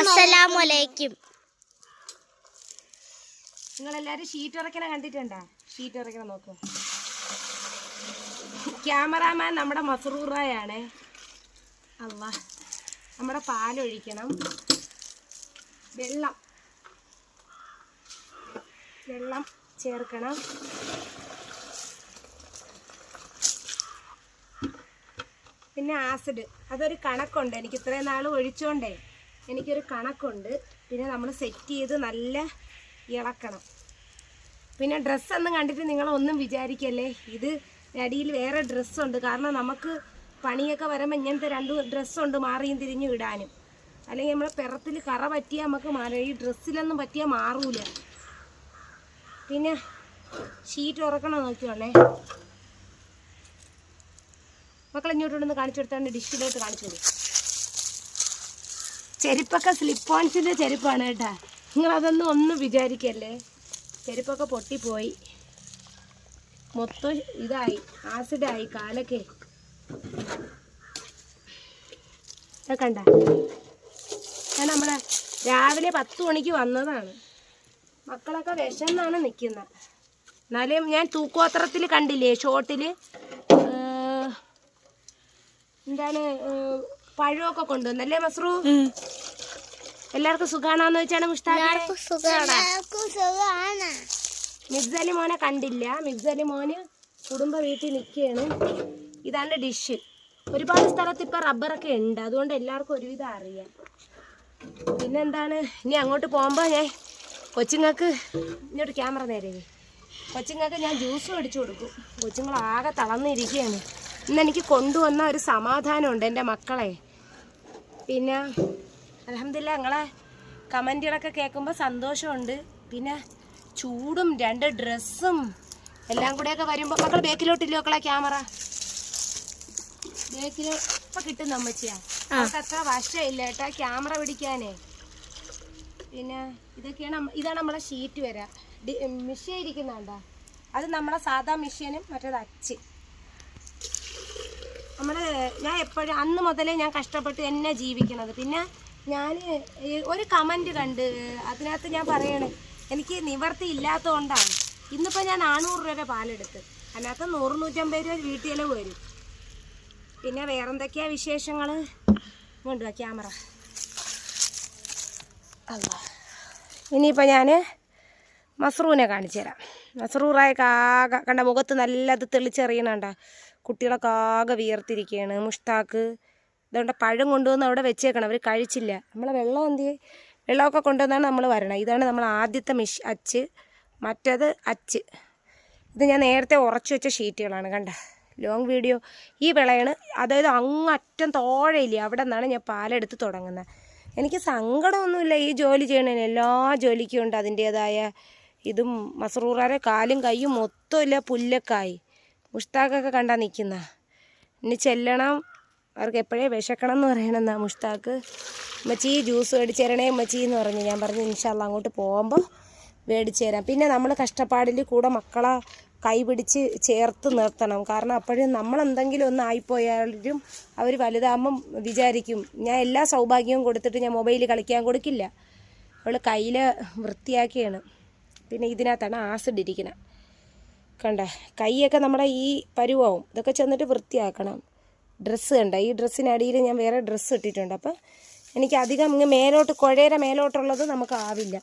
അസ്സലാമലൈക്കും നിങ്ങളെല്ലാരും ഷീറ്റ് ഉറക്കണ കണ്ടിട്ടുണ്ടോ? ഷീറ്റ് ഉറക്കണ നോക്കൂ. ക്യാമറാമാൻ നമ്മുടെ മസറൂറായാണ്. അല്ല നമ്മുടെ പാലൊഴിക്കണം. വെള്ളം. വെള്ളം ചേർക്കണം. പിന്നെ ആസിഡ് അതൊരു കണക്കുണ്ട്. എനിക്ക് ഇത്രയും നാൾ ഒഴിച്ചോണ്ടേ. എനിക്കൊരു കണക്കുണ്ട്. പിന്നെ നമ്മൾ സെറ്റ് ചെയ്ത് നല്ല ഇളക്കണം. പിന്നെ ഡ്രസ്സൊന്നും കണ്ടിട്ട് നിങ്ങളൊന്നും വിചാരിക്കല്ലേ? ഇത് അടിയിൽ വേറെ ഡ്രസ്സുണ്ട് കാരണം നമുക്ക് പണിയൊക്കെ വരുമ്പോൾ ഇങ്ങനത്തെ രണ്ട് ഡ്രസ്സുണ്ട് മാറിയും തിരിഞ്ഞു ഇടാനും. അല്ലെങ്കിൽ നമ്മൾ പിറത്തിൽ കറ പറ്റിയാൽ നമുക്ക് മാറും. ഈ ഡ്രസ്സിലൊന്നും പറ്റിയാൽ മാറൂല. പിന്നെ ഷീറ്റ് ഉറക്കണം നോക്കിയോളേ. മക്കളെ ഇങ്ങോട്ടൊന്ന് കാണിച്ചു കൊടുത്താണ്ട് ഡിഷിലോട്ട് കാണിച്ചു കൊടുക്കും ചെരുപ്പൊക്കെ സ്ലിപ്പ് ഓൺസിന്റെ ചെരുപ്പാണ് കേട്ടാ. നിങ്ങളതൊന്നും ഒന്നും വിചാരിക്കല്ലേ? ചെരുപ്പൊക്കെ പൊട്ടിപ്പോയി. മൊത്തം ഇതായി ആസിഡായി കാലൊക്കെ. കണ്ട. ഞാൻ നമ്മളെ രാവിലെ പത്ത് മണിക്ക് വന്നതാണ്. മക്കളൊക്കെ വിശന്നാണ് നിൽക്കുന്നത് എന്നാലും ഞാൻ തൂക്കോത്രത്തിൽ കണ്ടില്ലേ ഷോട്ടിൽ എന്താണ് പഴമൊക്കെ കൊണ്ടുവന്നല്ലേ മസ്രു? എല്ലാവർക്കും സുഖാണോന്ന് വെച്ചാണ് മിസ്സലി മോനെ കണ്ടില്ല. മിസ്സലി മോന് കുടുംബ വീട്ടിൽ നിൽക്കുകയാണ്. ഇതാണ് ഡിഷ്. ഒരുപാട് സ്ഥലത്ത് ഇപ്പം റബ്ബറൊക്കെ ഉണ്ട്. അതുകൊണ്ട് എല്ലാവർക്കും ഒരുവിധം അറിയാം. പിന്നെന്താണ്? ഇനി അങ്ങോട്ട് പോകുമ്പോൾ ഞാൻ കൊച്ചുങ്ങൾക്ക് ഇങ്ങോട്ട് ക്യാമറ നേരെ. കൊച്ചുങ്ങൾക്ക് ഞാൻ ജ്യൂസ് മേടിച്ചു കൊടുക്കും. കൊച്ചുങ്ങൾ ആകെ തളർന്നിരിക്കുകയാണ്. ഇന്ന് എനിക്ക് കൊണ്ടുവന്ന ഒരു സമാധാനമുണ്ട് എന്റെ മക്കളെ. പിന്നെ അലഹമില്ല നിങ്ങളെ കമന്റുകളൊക്കെ കേൾക്കുമ്പോൾ സന്തോഷമുണ്ട്. പിന്നെ ചൂടും രണ്ട് ഡ്രസ്സും എല്ലാം കൂടെയൊക്കെ വരുമ്പോൾ മക്കൾ ബേക്കിലോട്ടില്ലേ മക്കളെ ക്യാമറ? ബേക്കിലോട്ട് ഇപ്പം കിട്ടും നമ്മച്ചിയാ. അത്ര വശമില്ല കേട്ടോ ക്യാമറ പിടിക്കാനേ. പിന്നെ ഇതൊക്കെയാണ് ഇതാണ് നമ്മളെ ഷീറ്റ് വരാ. മിഷീൻ ഇരിക്കുന്നുണ്ടോ? അത് നമ്മളെ സാധാ മിഷ്യനും മറ്റേത് അച്ച്. നമ്മൾ ഞാൻ എപ്പോഴും അന്ന് മുതലേ ഞാൻ കഷ്ടപ്പെട്ട് എന്നെ ജീവിക്കണത്. പിന്നെ ഞാൻ ഒരു കമന്റ് കണ്ട് അതിനകത്ത് ഞാൻ പറയണേ എനിക്ക് നിവർത്തി ഇല്ലാത്തതുകൊണ്ടാണ് ഇന്നിപ്പോൾ ഞാൻ നാനൂറ് രൂപ പാലെടുത്ത്. അതിനകത്ത് നൂറ് നൂറ്റമ്പത് രൂപ വീട്ടിൽ ചിലവ് വരും. പിന്നെ വേറെന്തൊക്കെയാ വിശേഷങ്ങൾ കൊണ്ടുവാ ക്യാമറ. ഇനിയിപ്പോൾ ഞാൻ മസ്രൂനെ കാണിച്ചു തരാം മസ്രൂറായ കാ കണ്ട മുഖത്ത് നല്ലത് തെളിച്ചെറിയണണ്ട കുട്ടികളൊക്കെ ആകെ വിയർത്തിരിക്കുകയാണ് മുഷ്താക്ക് ഇതുകൊണ്ട് പഴം കൊണ്ടുവന്ന് അവിടെ വെച്ചേക്കണം. അവർ കഴിച്ചില്ല. നമ്മളെ വെള്ളം എന്ത് ചെയ്യും? വെള്ളമൊക്കെ കൊണ്ടുവന്നാണ് നമ്മൾ വരണം ഇതാണ് നമ്മൾ ആദ്യത്തെ മിഷ് അച്ച്. മറ്റേത് അച്ച്. ഇത് ഞാൻ നേരത്തെ ഉറച്ചു വെച്ച ഷീറ്റുകളാണ്. കണ്ട ലോങ് വീഡിയോ ഈ വിളയാണ് അതായത് അങ്ങറ്റം തോഴയില്ലേ? അവിടെ നിന്നാണ് ഞാൻ പാലെടുത്ത് തുടങ്ങുന്നത്. എനിക്ക് സങ്കടമൊന്നുമില്ല ഈ ജോലി ചെയ്യണതിന് എല്ലാ ജോലിക്കും ഉണ്ട് അതിന്റേതായ ഇതും മസറൂറാരെ കാലും കൈയും മൊത്തമില്ല പുല്ലക്കായി മുഷ്താഖൊക്കെ കണ്ടാ നിൽക്കുന്ന ഇനി ചെല്ലണം. അവർക്ക് എപ്പോഴേ വിശക്കണം എന്ന് പറയണമെന്നാ മുഷ്താഖ്. ഉമ്മച്ചി ജ്യൂസ് മേടിച്ച് തരണേ ഉമ്മച്ചി എന്ന് പറഞ്ഞു. ഞാൻ പറഞ്ഞു ഇൻഷാല്ല അങ്ങോട്ട് പോകുമ്പോൾ മേടിച്ച് തരാം. പിന്നെ നമ്മൾ കഷ്ടപ്പാടിൽ കൂടെ മക്കളെ കൈ പിടിച്ച് ചേർത്ത് നിർത്തണം. കാരണം അപ്പോഴും നമ്മൾ എന്തെങ്കിലും ഒന്ന് ആയിപ്പോയാലും അവർ വലുതാകുമ്പം വിചാരിക്കും ഞാൻ എല്ലാ സൗഭാഗ്യവും കൊടുത്തിട്ട് ഞാൻ മൊബൈൽ കളിക്കാൻ കൊടുക്കില്ല. അവൾ കയ്യിൽ വൃത്തിയാക്കിയാണ്. പിന്നെ ഇതിനകത്താണ് ആസിഡ് ഇരിക്കുന്നത് കണ്ട? കൈയൊക്കെ നമ്മുടെ ഈ പരുവാവും. ഇതൊക്കെ ചെന്നിട്ട് വൃത്തിയാക്കണം. ഡ്രസ്സ് കണ്ട? ഈ ഡ്രസ്സിനടിയിൽ ഞാൻ വേറെ ഡ്രസ്സ് ഇട്ടിട്ടുണ്ട്. അപ്പം എനിക്ക് അധികം ഇങ്ങ് മേലോട്ട് കുഴയുടെ മേലോട്ടുള്ളത് നമുക്ക് ആവില്ല.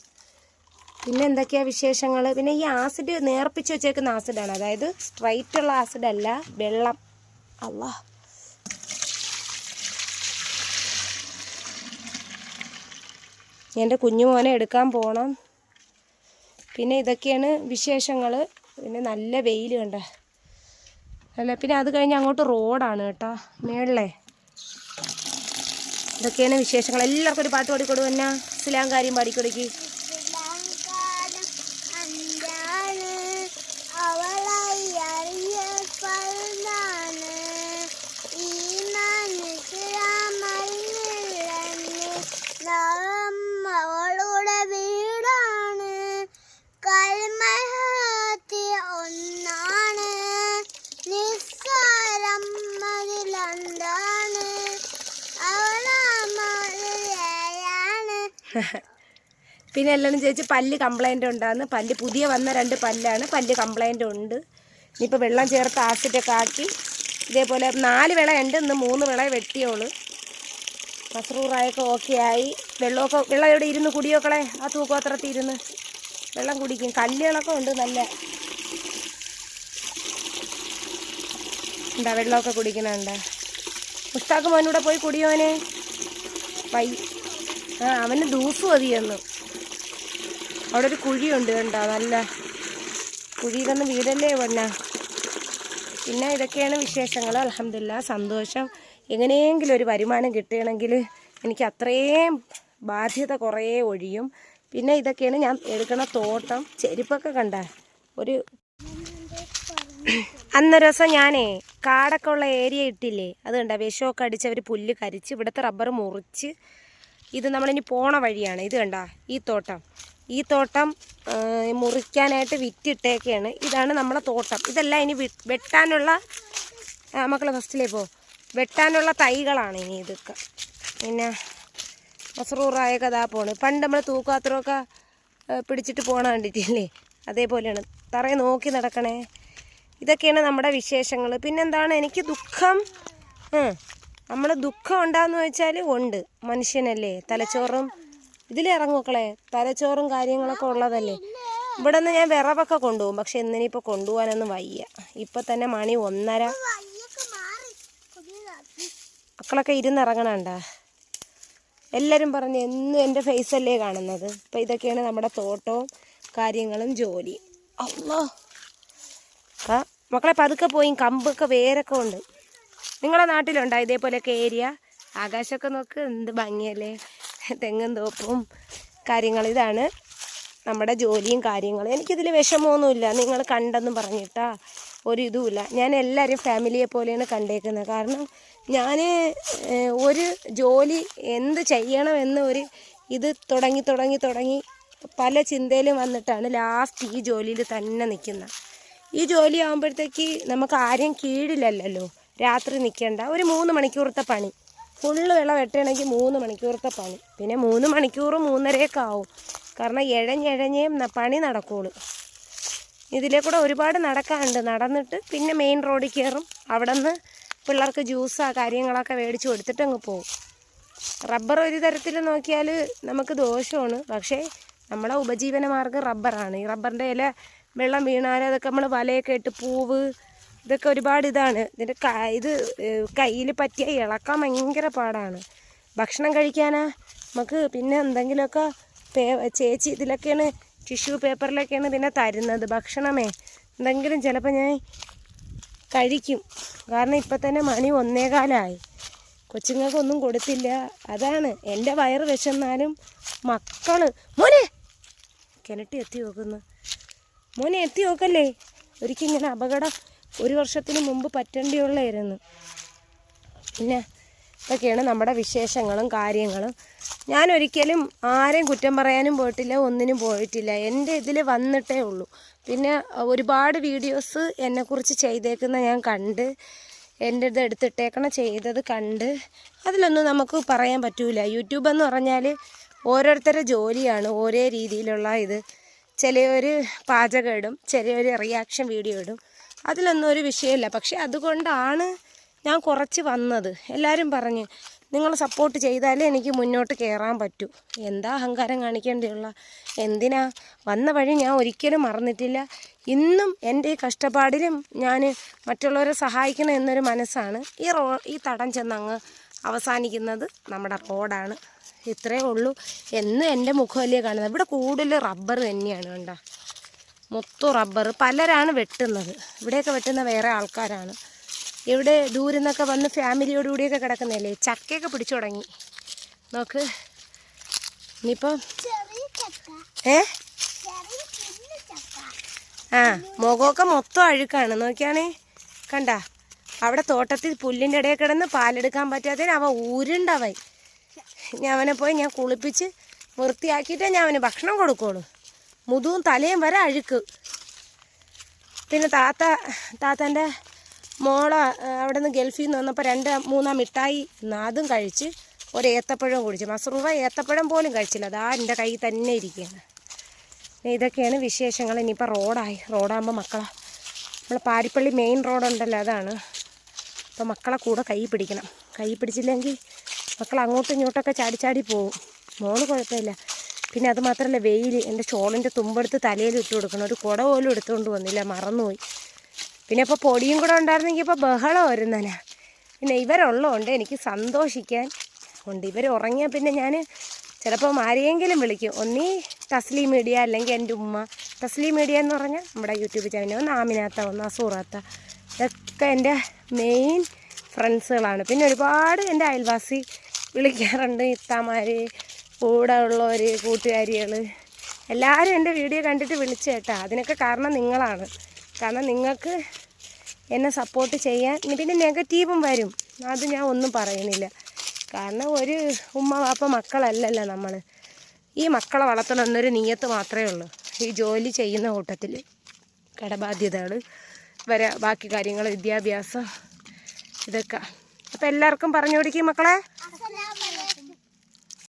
പിന്നെ എന്തൊക്കെയാണ് വിശേഷങ്ങൾ പിന്നെ ഈ ആസിഡ് നേർപ്പിച്ച് വെച്ചേക്കുന്ന ആസിഡാണ് അതായത് സ്ട്രൈറ്റ് ഉള്ള ആസിഡ് അല്ല വെള്ളം. അല്ല എന്റെ കുഞ്ഞുമോനെ എടുക്കാൻ പോകണം പിന്നെ ഇതൊക്കെയാണ് വിശേഷങ്ങൾ പിന്നെ നല്ല വെയിൽ കണ്ട? അല്ല പിന്നെ അത് കഴിഞ്ഞ് അങ്ങോട്ട് റോഡാണ് കേട്ടോ മേളിലെ. ഇതൊക്കെയാണ് വിശേഷങ്ങൾ. എല്ലാവർക്കും ഒരു പാട്ട് പാടിക്കൊടു എന്നാ സിലാങ്കാരിയും കാര്യം പാടിക്കൊടുക്കി. പിന്നെ എല്ലാവരും ചോദിച്ച് പല്ല് കംപ്ലൈന്റ് ഉണ്ടാകുന്നു പല്ല് പുതിയ വന്ന രണ്ട് പല്ലാണ്. പല്ല് കംപ്ലൈന്റ് ഉണ്ട്. ഇനിയിപ്പോൾ വെള്ളം ചേർത്ത് ആസിഡൊക്കെ ആക്കി. ഇതേപോലെ നാല് വിള ഉണ്ട്. ഇന്ന് മൂന്ന് വിള വെട്ടിയോൾ. മസറൂറായൊക്കെ ഓക്കെ ആയി. വെള്ളമൊക്കെ വെള്ളം എവിടെ ഇരുന്ന് കുടിയോക്കളെ? ആ തൂക്കോത്രത്തിൽ ഇരുന്ന്. വെള്ളം കുടിക്കും. കല്ലുകളൊക്കെ ഉണ്ട് നല്ല. എന്താ വെള്ളമൊക്കെ കുടിക്കണുണ്ട് മുസ്താഖ് മോനൂടെ പോയി കുടിയോനെ വൈ ആ അവന് ദൂസ് മതിയെന്നു അവിടെ ഒരു കുഴിയുണ്ട് കണ്ടോ? നല്ല കുഴിയിലൊന്നും വീടല്ലേ പൊന്ന? പിന്നെ ഇതൊക്കെയാണ് വിശേഷങ്ങൾ. അലഹമില്ല സന്തോഷം. എങ്ങനെയെങ്കിലും ഒരു വരുമാനം കിട്ടുകയാണെങ്കിൽ എനിക്ക് അത്രയും ബാധ്യത കുറേ ഒഴിയും. പിന്നെ ഇതൊക്കെയാണ് ഞാൻ എടുക്കണ തോട്ടം. ചെരുപ്പൊക്കെ കണ്ട? ഒരു അന്നൊരു ദിവസം ഞാനേ കാടൊക്കെ ഉള്ള ഏരിയ ഇട്ടില്ലേ? അത് കണ്ട? വിഷമൊക്കെ അടിച്ച് അവർ പുല്ല് കരിച്ച് ഇവിടുത്തെ റബ്ബർ മുറിച്ച് ഇത് നമ്മളിനി പോണ വഴിയാണ്. ഇത് കണ്ട ഈ തോട്ടം. ഈ തോട്ടം മുറിക്കാനായിട്ട് വിറ്റിട്ടേക്കാണ്. ഇതാണ് നമ്മളെ തോട്ടം. ഇതെല്ലാം ഇനി വെട്ടാനുള്ള മക്കളെ ഫസ്റ്റിലേ പോ. വെട്ടാനുള്ള തൈകളാണ് ഇനി ഇതൊക്കെ. പിന്നെ മസറൂറായ കഥാ പോണ്. പണ്ട് നമ്മൾ തൂക്കാത്രമൊക്കെ പിടിച്ചിട്ട് പോണ കണ്ടിട്ടില്ലേ? അതേപോലെയാണ്. തറയെ നോക്കി നടക്കണേ. ഇതൊക്കെയാണ് നമ്മുടെ വിശേഷങ്ങൾ പിന്നെന്താണ്? എനിക്ക് ദുഃഖം. നമ്മൾ ദുഃഖം ഉണ്ടാന്ന് വെച്ചാൽ ഉണ്ട്. മനുഷ്യനല്ലേ? തലച്ചോറും ഇതിലിറങ്ങൂക്കളെ തലച്ചോറും കാര്യങ്ങളൊക്കെ ഉള്ളതല്ലേ? ഇവിടെ നിന്ന് ഞാൻ വിറവൊക്കെ കൊണ്ടുപോകും. പക്ഷെ ഇന്നിനിപ്പോൾ കൊണ്ടുപോകാനൊന്നും വയ്യ. ഇപ്പം തന്നെ മണി ഒന്നര. മക്കളൊക്കെ ഇരുന്നിറങ്ങണണ്ട എല്ലാവരും പറഞ്ഞ് എന്നും എന്റെ ഫേസല്ലേ കാണുന്നത്. അപ്പം ഇതൊക്കെയാണ് നമ്മുടെ തോട്ടവും കാര്യങ്ങളും ജോലിയും അല്ലോ മക്കളെ പതുക്കെ പോയി കമ്പൊക്കെ വേരൊക്കെ ഉണ്ട്. നിങ്ങളെ നാട്ടിലുണ്ടോ ഇതേപോലെയൊക്കെ ഏരിയ? ആകാശമൊക്കെ നോക്ക് എന്ത് ഭംഗിയല്ലേ? തെങ്ങും തോപ്പും കാര്യങ്ങൾ ഇതാണ്. നമ്മുടെ ജോലിയും കാര്യങ്ങളും. എനിക്കിതിൽ വിഷമമൊന്നുമില്ല. നിങ്ങൾ കണ്ടെന്നും പറഞ്ഞിട്ടാ ഒരു ഇതുമില്ല. ഞാൻ എല്ലാവരും ഫാമിലിയെ പോലെയാണ് കണ്ടേക്കുന്നത്. കാരണം ഞാൻ ഒരു ജോലി എന്ത് ചെയ്യണമെന്ന് ഒരു ഇത് തുടങ്ങി തുടങ്ങി തുടങ്ങി പല ചിന്തയിലും വന്നിട്ടാണ് ലാസ്റ്റ് ഈ ജോലിയിൽ തന്നെ നിൽക്കുന്നത്. ഈ ജോലി ആകുമ്പോഴത്തേക്ക് നമുക്ക് ആരെയും കീഴിലല്ലല്ലോ. രാത്രി നിൽക്കേണ്ട ഒരു മൂന്ന് മണിക്കൂറത്തെ പണി. ഫുള്ള് വെള്ളം വെട്ടണമെങ്കിൽ മൂന്ന് മണിക്കൂറത്തെ പണി. പിന്നെ മൂന്ന് മണിക്കൂർ മൂന്നരയൊക്കെ ആവും. കാരണം എഴഞ്ഞെഴഞ്ഞേ ന- പണി നടക്കുള്ളൂ. ഇതിലെ കൂടെ ഒരുപാട് നടക്കാനുണ്ട്. നടന്നിട്ട് പിന്നെ മെയിൻ റോഡിൽ കയറും. അവിടെ നിന്ന് പിള്ളേർക്ക് ജ്യൂസാ കാര്യങ്ങളൊക്കെ മേടിച്ച് കൊടുത്തിട്ട് അങ്ങ് പോകും റബ്ബർ ഒരു തരത്തിൽ നോക്കിയാൽ നമുക്ക് ദോഷമാണ്. പക്ഷേ നമ്മളെ ഉപജീവന മാർഗം റബ്ബറാണ് ഈ റബ്ബറിന്റെ ഇല വെള്ളം വീണാൽ അതൊക്കെ നമ്മൾ വലയൊക്കെ ഇട്ട് പൂവ് ഇതൊക്കെ ഒരുപാട് ഇതാണ്. ഇതിന്റെ ഇത് കയ്യിൽ പറ്റിയ ഇളക്കാൻ ഭയങ്കര പാടാണ്. ഭക്ഷണം കഴിക്കാനാ? നമുക്ക് പിന്നെ എന്തെങ്കിലുമൊക്കെ പേ ചേച്ചി ഇതിലൊക്കെയാണ് ടിഷ്യൂ പേപ്പറിലൊക്കെയാണ് പിന്നെ തരുന്നത് ഭക്ഷണമേ. എന്തെങ്കിലും ചിലപ്പോൾ ഞാൻ കഴിക്കും. കാരണം ഇപ്പം തന്നെ മണി ഒന്നേകാലായി. കൊച്ചുങ്ങൾക്കൊന്നും കൊടുത്തില്ല. അതാണ് എന്റെ വയറ് വിശന്നാലും മക്കൾ മോനെ! കിണറ്റി എത്തി നോക്കുന്നു. മോനെ എത്തി നോക്കല്ലേ? ഒരിക്കലും ഇങ്ങനെ അപകടം ഒരു വർഷത്തിന് മുമ്പ് പറ്റേണ്ടിയുള്ളായിരുന്നു. പിന്നെ ഇതൊക്കെയാണ് നമ്മുടെ വിശേഷങ്ങളും കാര്യങ്ങളും. ഞാൻ ഒരിക്കലും ആരെയും കുറ്റം പറയാനും പോയിട്ടില്ല ഒന്നിനും പോയിട്ടില്ല. എന്റെ ഇതിൽ വന്നിട്ടേ ഉള്ളൂ. പിന്നെ ഒരുപാട് വീഡിയോസ് എന്നെക്കുറിച്ച് ചെയ്തേക്കുന്ന ഞാൻ കണ്ട് എന്റെ ഇത് എടുത്തിട്ടേക്കണ ചെയ്തത് കണ്ട് അതിലൊന്നും നമുക്ക് പറയാൻ പറ്റൂല. യൂട്യൂബ് എന്ന് പറഞ്ഞാൽ ഓരോരുത്തരുടെ ജോലിയാണ് ഓരോ രീതിയിലുള്ള ഇത്. ചിലവർ പാചകം ഇടും ചിലവർ റിയാക്ഷൻ വീഡിയോ ഇടും. അതിലൊന്നും ഒരു വിഷയമില്ല. പക്ഷെ അതുകൊണ്ടാണ് ഞാൻ കുറച്ച് വന്നത്. എല്ലാവരും പറഞ്ഞ് നിങ്ങൾ സപ്പോർട്ട് ചെയ്താലേ എനിക്ക് മുന്നോട്ട് കയറാൻ പറ്റൂ. എന്താ അഹങ്കാരം കാണിക്കേണ്ടിയുള്ള? എന്തിനാ? വന്ന വഴി ഞാൻ ഒരിക്കലും മറന്നിട്ടില്ല. ഇന്നും എന്റെ ഈ കഷ്ടപ്പാടിലും ഞാൻ മറ്റുള്ളവരെ സഹായിക്കണം എന്നൊരു മനസ്സാണ് ഈ റോ ഈ തടം ചെന്നങ്ങ് അവസാനിക്കുന്നത് നമ്മുടെ റോഡാണ്. ഇത്രയേ ഉള്ളൂ. എന്നും എന്റെ മുഖമല്ലേ കാണുന്നത്? ഇവിടെ കൂടുതൽ റബ്ബർ തന്നെയാണ് കണ്ടോ? മൊത്തം റബ്ബർ പലരാണ് വെട്ടുന്നത്. ഇവിടെയൊക്കെ വെട്ടുന്ന വേറെ ആൾക്കാരാണ്. ഇവിടെ ദൂരെ നിന്നൊക്കെ വന്ന് ഫാമിലിയോടുകൂടിയൊക്കെ കിടക്കുന്നതല്ലേ? ചക്കയൊക്കെ പിടിച്ചു തുടങ്ങി. നോക്ക്. ഇനിയിപ്പം ഏ? ആ മുഖമൊക്കെ മൊത്തം അഴുക്കാണ്. നോക്കിയാണേ. കണ്ട. അവിടെ തോട്ടത്തിൽ പുല്ലിന്റെ ഇടയിൽ കിടന്ന് പാലെടുക്കാൻ പറ്റാത്തതിന് അവ ഊരുണ്ടവൻ ഞാൻ അവനെ പോയി ഞാൻ കുളിപ്പിച്ച് വൃത്തിയാക്കിയിട്ടേ ഞാൻ അവന് ഭക്ഷണം കൊടുക്കുള്ളൂ. മുതുവും തലയും വരെ അഴുക്ക്. പിന്നെ താത്ത താത്തന്റെ മോൾ അവിടെ നിന്ന് ഗൾഫിൽ നിന്ന് വന്നപ്പോൾ രണ്ട് മൂന്നാം മിഠായി നാതും കഴിച്ച് ഒരു ഏത്തപ്പഴം കുടിച്ചു. മസറൂറ ഏത്തപ്പഴം പോലും കഴിച്ചില്ല. അതാ എന്റെ കയ്യിൽ തന്നെ ഇരിക്കുകയാണ്. ഇതൊക്കെയാണ് വിശേഷങ്ങൾ. ഇനിയിപ്പോൾ റോഡായി. റോഡാകുമ്പോൾ മക്കളെ നമ്മൾ പാരിപ്പള്ളി മെയിൻ റോഡുണ്ടല്ലോ അതാണ്. അപ്പോൾ മക്കളെ കൂടെ കൈ പിടിക്കണം. കൈ പിടിച്ചില്ലെങ്കിൽ മക്കൾ അങ്ങോട്ടും ഇങ്ങോട്ടൊക്കെ ചാടി ചാടി പോവും മോൾ കുഴപ്പമില്ല. പിന്നെ അത് മാത്രമല്ല വെയിൽ എന്റെ ഷോളിന്റെ തുമ്പെടുത്ത് തലയിൽ ഇട്ട് കൊടുക്കണം. ഒരു കുട പോലും എടുത്തുകൊണ്ട് വന്നില്ല മറന്നുപോയി. പിന്നെ ഇപ്പോൾ പൊടിയും കൂടെ ഉണ്ടായിരുന്നെങ്കിൽ ഇപ്പോൾ ബഹളം വരുന്നനാ പിന്നെ ഇവരുള്ളതുകൊണ്ട് എനിക്ക് സന്തോഷിക്കാൻ ഉണ്ട്. ഇവർ ഉറങ്ങിയാൽ പിന്നെ ഞാൻ ചിലപ്പോൾ ആരെയെങ്കിലും വിളിക്കും. ഒന്നീ തസ്ലി മീഡിയ അല്ലെങ്കിൽ എന്റെ ഉമ്മ. തസ്ലി മീഡിയ എന്ന് പറഞ്ഞാൽ നമ്മുടെ യൂട്യൂബ് ചാനൽ ഒന്ന് ആമിനാത്ത ഒന്ന് അസൂറാത്ത. ഇതൊക്കെ എന്റെ മെയിൻ ഫ്രണ്ട്സുകളാണ്. പിന്നെ ഒരുപാട് എന്റെ അയൽവാസി വിളിക്കാറുണ്ട്. ഇത്താമാർ കൂടെ ഉള്ളവർ കൂട്ടുകാരികൾ എല്ലാവരും എന്റെ വീഡിയോ കണ്ടിട്ട് വിളിച്ചു കേട്ടോ. അതിനൊക്കെ കാരണം നിങ്ങളാണ്. കാരണം നിങ്ങൾക്ക് എന്നെ സപ്പോർട്ട് ചെയ്യാൻ പിന്നെ നെഗറ്റീവും വരും. അത് ഞാൻ ഒന്നും പറയുന്നില്ല. കാരണം ഒരു ഉമ്മ വാപ്പ മക്കളല്ലല്ലോ നമ്മൾ ഈ മക്കളെ വളർത്തണം എന്നൊരു നീയത്ത് മാത്രമേ ഉള്ളൂ. ഈ ജോലി ചെയ്യുന്ന കൂട്ടത്തിൽ കടബാധ്യതകൾ വരെ ബാക്കി കാര്യങ്ങൾ വിദ്യാഭ്യാസം ഇതൊക്കെ. അപ്പോൾ എല്ലാവർക്കും പറഞ്ഞു കൊടുക്കും മക്കളെ.